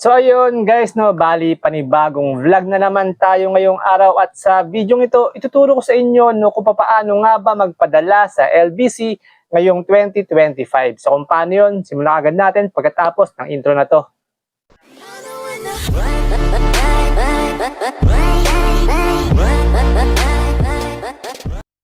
So ayun guys, no, bali panibagong vlog na naman tayo ngayong araw at sa video ito, ituturo ko sa inyo no, kung paano nga ba magpadala sa LBC ngayong 2025. So kung paano yun, simulan agad natin pagkatapos ng intro na to.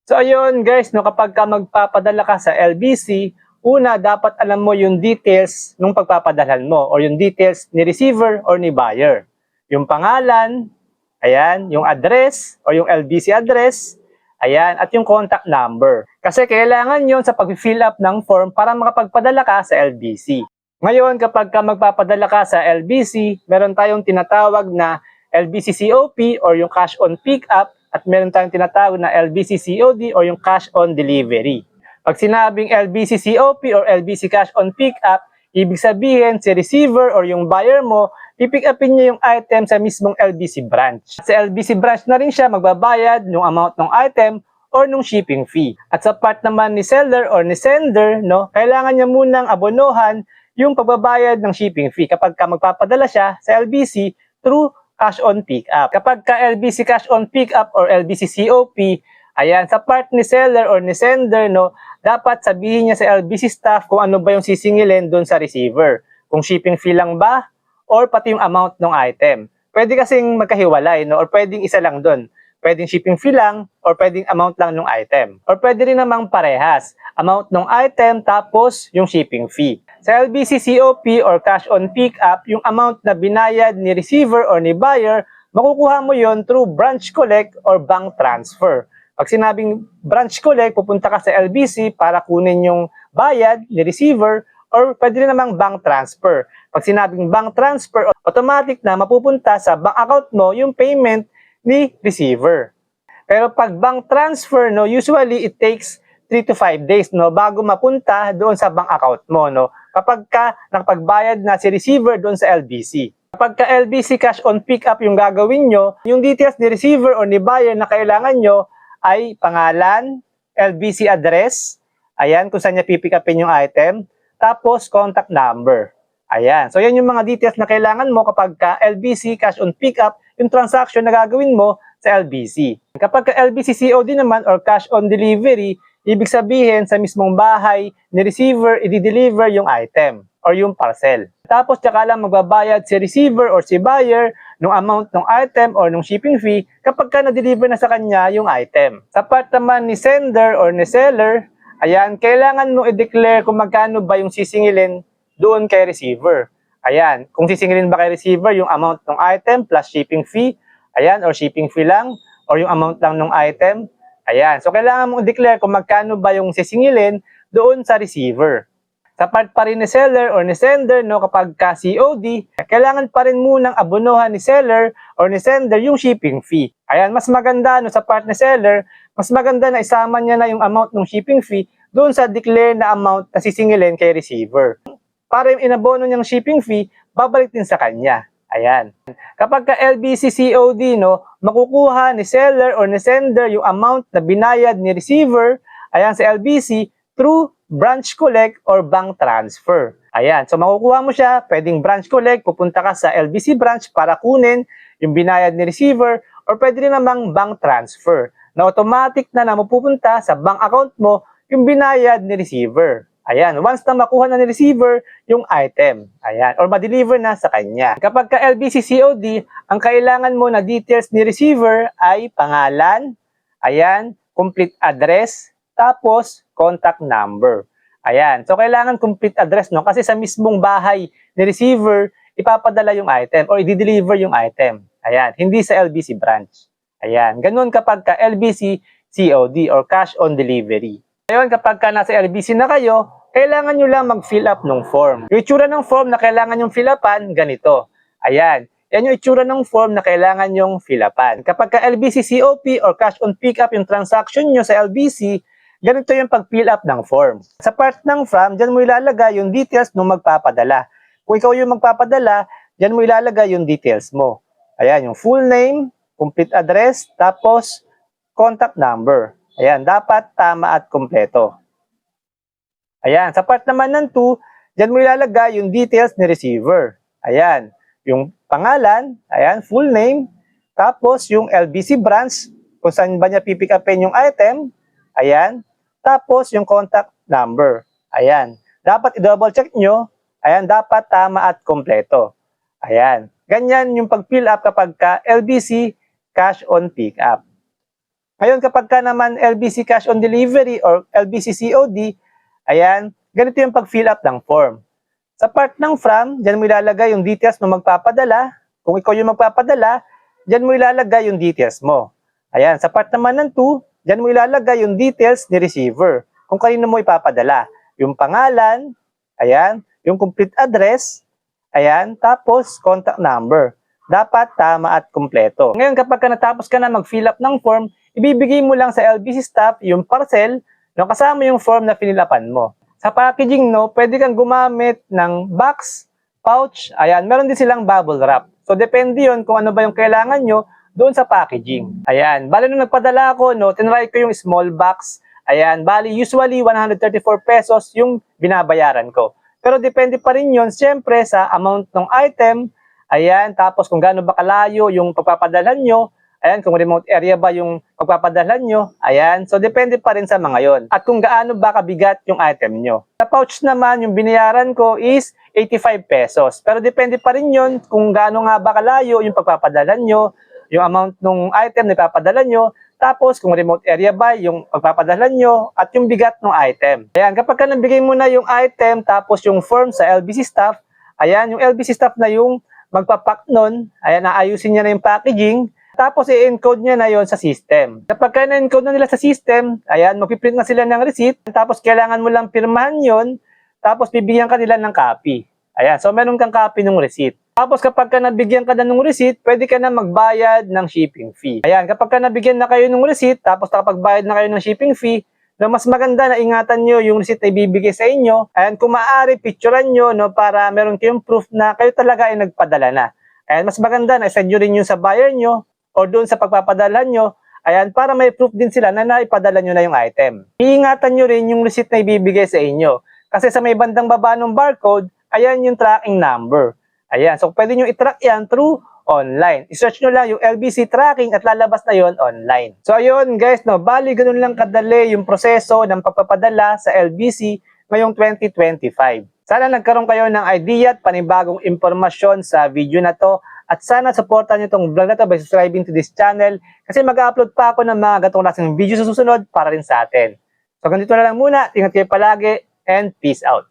So ayun guys, no, kapag ka magpapadala ka sa LBC, una dapat alam mo yung details nung pagpapadalhan mo or yung details ni receiver or ni buyer. Yung pangalan, ayan, yung address or yung LBC address, ayan, at yung contact number. Kasi kailangan yon sa pag-fill up ng form para makapagpadala ka sa LBC. Ngayon, kapag ka magpapadala ka sa LBC, meron tayong tinatawag na LBC COP or yung cash on pick-up at meron tayong tinatawag na LBC COD or yung cash on delivery. Pag sinabing LBC COP or LBC cash on pick-up, ibig sabihin si receiver or yung buyer mo, pipick upin niya yung item sa mismong LBC branch. Sa LBC branch na rin siya magbabayad ng amount ng item or nung shipping fee. At sa part naman ni seller or ni sender, no, kailangan niya munang abonohan yung pagbabayad ng shipping fee kapag ka magpapadala siya sa LBC through cash on pick-up. Kapag ka LBC cash on pick-up or LBC COP, ayan, sa part ni seller or ni sender, no, dapat sabihin niya sa LBC staff kung ano ba yung sisingilin doon sa receiver. Kung shipping fee lang ba or pati yung amount ng item. Pwede kasing magkahiwalay, no, or pwedeng isa lang doon. Pwedeng shipping fee lang or pwedeng amount lang ng item. Or pwede rin namang parehas. Amount ng item tapos yung shipping fee. Sa LBC COP or cash on pick-up, yung amount na binayad ni receiver or ni buyer, makukuha mo yon through branch collect or bank transfer. Pag sinabing branch collect, pupunta ka sa LBC para kunin yung bayad ni receiver or pwede rin namang bank transfer. Pag sinabing bank transfer, automatic na mapupunta sa bank account mo yung payment ni receiver. Pero pag bank transfer, no, usually it takes 3 to 5 days no bago mapunta doon sa bank account mo no kapag ka nakapagbayad na si receiver doon sa LBC. Kapag ka LBC cash on pick up yung gagawin nyo, yung details ni receiver or ni buyer na kailangan nyo ay pangalan, LBC address, ayan kung saan niya pipick upin yung item, tapos contact number. Ayan. So yan yung mga details na kailangan mo kapag ka LBC cash on pick up yung transaction na gagawin mo sa LBC. Kapag ka LBC COD naman or cash on delivery, ibig sabihin sa mismong bahay ni receiver i-deliver yung item or yung parcel. Tapos tsaka lang magbabayad si receiver or si buyer ng amount ng item or ng shipping fee kapag ka na-deliver na sa kanya yung item. Sa part naman ni sender or ni seller, ayan, kailangan mo i-declare kung magkano ba yung sisingilin doon kay receiver. Ayan, kung sisingilin ba kay receiver yung amount ng item plus shipping fee, ayan, or shipping fee lang, or yung amount lang ng item, ayan. So, kailangan mong i-declare kung magkano ba yung sisingilin doon sa receiver. Sa part pa rin ni seller or ni sender, no, kapag ka COD, kailangan pa rin munang abonohan ni seller or ni sender yung shipping fee. Ayan, mas maganda no, sa part ni seller, mas maganda na isama niya na yung amount ng shipping fee doon sa declare na amount na sisingilin kay receiver. Para yung inabono niyang shipping fee, babalik din sa kanya. Ayan. Kapag ka LBC COD, no, makukuha ni seller or ni sender yung amount na binayad ni receiver, ayan, sa LBC, through branch collect or bank transfer. Ayan, so makukuha mo siya, pwedeng branch collect, pupunta ka sa LBC branch para kunin yung binayad ni receiver or pwede rin namang bank transfer na automatic na na mapupunta sa bank account mo yung binayad ni receiver. Ayan, once na makuha na ni receiver yung item. Ayan, or ma-deliver na sa kanya. Kapag ka LBC COD, ang kailangan mo na details ni receiver ay pangalan, ayan, complete address, tapos contact number. Ayan, so kailangan complete address no kasi sa mismong bahay ni receiver ipapadala yung item or i-deliver yung item. Ayan, hindi sa LBC branch. Ayan, ganun kapag ka LBC COD or cash on delivery. Ngayon, kapag ka nasa LBC na kayo, kailangan nyo lang mag-fill up ng form. Yung itsura ng form na kailangan yung fill upan, ganito. Ayan. Yan yung itsura ng form na kailangan yung fill upan. Kapag ka LBC COP or cash on pickup yung transaction nyo sa LBC, ganito yung pag-fill up ng form. Sa part ng from, dyan mo ilalagay yung details ng magpapadala. Kung ikaw yung magpapadala, dyan mo ilalagay yung details mo. Ayan, yung full name, complete address, tapos contact number. Ayan, dapat tama at kompleto. Ayan, sa part naman ng 2, dyan mo ilalagay yung details ni receiver. Ayan, yung pangalan, ayan, full name, tapos yung LBC branch, kung saan ba niya pipick upin yung item, ayan, tapos yung contact number, ayan. Dapat i-double check nyo, ayan, dapat tama at kompleto. Ayan. Ganyan yung pag-fill up kapag ka LBC cash on pick up. Ngayon kapag ka naman LBC cash on delivery or LBC COD, ayan, ganito yung pag-fill up ng form. Sa part ng from, dyan mo ilalagay yung details ng magpapadala. Kung ikaw yung magpapadala, dyan mo ilalagay yung details mo. Ayan, sa part naman ng 2, dyan mo ilalagay yung details ni receiver. Kung kanino mo ipapadala. Yung pangalan, ayan, yung complete address, ayan, tapos contact number. Dapat tama at kumpleto. Ngayon kapag ka natapos ka na mag-fill up ng form, ibibigay mo lang sa LBC staff yung parcel na kasama yung form na finilapan mo. Sa packaging, no, pwede kang gumamit ng box, pouch, ayan, meron din silang bubble wrap. So, depende yon kung ano ba yung kailangan nyo doon sa packaging. Ayan, bali nung nagpadala ako, no, tinry ko yung small box. Ayan, bali usually 134 pesos yung binabayaran ko. Pero depende pa rin yun, siyempre, sa amount ng item, ayan, tapos kung gaano ba kalayo yung pagpapadala nyo, Ayan, kung remote area ba yung pagpapadala nyo. Ayan, so depende pa rin sa mga yon. At kung gaano ba kabigat yung item nyo. Sa pouch naman, yung binayaran ko is 85 pesos. Pero depende pa rin yon kung gaano nga ba kalayo yung pagpapadala nyo, yung amount ng item na ipapadala nyo, tapos kung remote area ba yung pagpapadala nyo, at yung bigat ng item. Ayan, kapag ka nabigay mo na yung item, tapos yung form sa LBC staff, ayan, yung LBC staff na yung magpapack nun, ayan, naayusin niya na yung packaging, tapos i-encode niya na yon sa system. Kapag ka na-encode na nila sa system, ayan, magpiprint na sila ng receipt, tapos kailangan mo lang pirmahan yon, tapos bibigyan ka nila ng copy. Ayan, so meron kang copy ng receipt. Tapos kapag ka nabigyan ka na ng receipt, pwede ka na magbayad ng shipping fee. Ayan, kapag ka nabigyan na kayo ng receipt, tapos nakapagbayad na kayo ng shipping fee, na mas maganda na ingatan nyo yung receipt na ibibigay sa inyo. Ayan, kung maaari, picturean nyo no, para meron kayong proof na kayo talaga ay nagpadala na. Ayan, mas maganda na send nyo rin yun sa buyer nyo o doon sa pagpapadala nyo, ayan, para may proof din sila na naipadala nyo na yung item. Iingatan nyo rin yung receipt na ibibigay sa inyo. Kasi sa may bandang baba ng barcode, ayan yung tracking number. Ayan, so pwede nyo i-track yan through online. I-search nyo lang yung LBC tracking at lalabas na yon online. So ayun guys, no, bali ganun lang kadali yung proseso ng pagpapadala sa LBC ngayong 2025. Sana nagkaroon kayo ng idea at panibagong impormasyon sa video na to at sana supportan niyo itong vlog na to by subscribing to this channel kasi mag-upload pa ako ng mga gatong klaseng video sa susunod para rin sa atin. So ganito na lang muna. Ingat kayo palagi and peace out.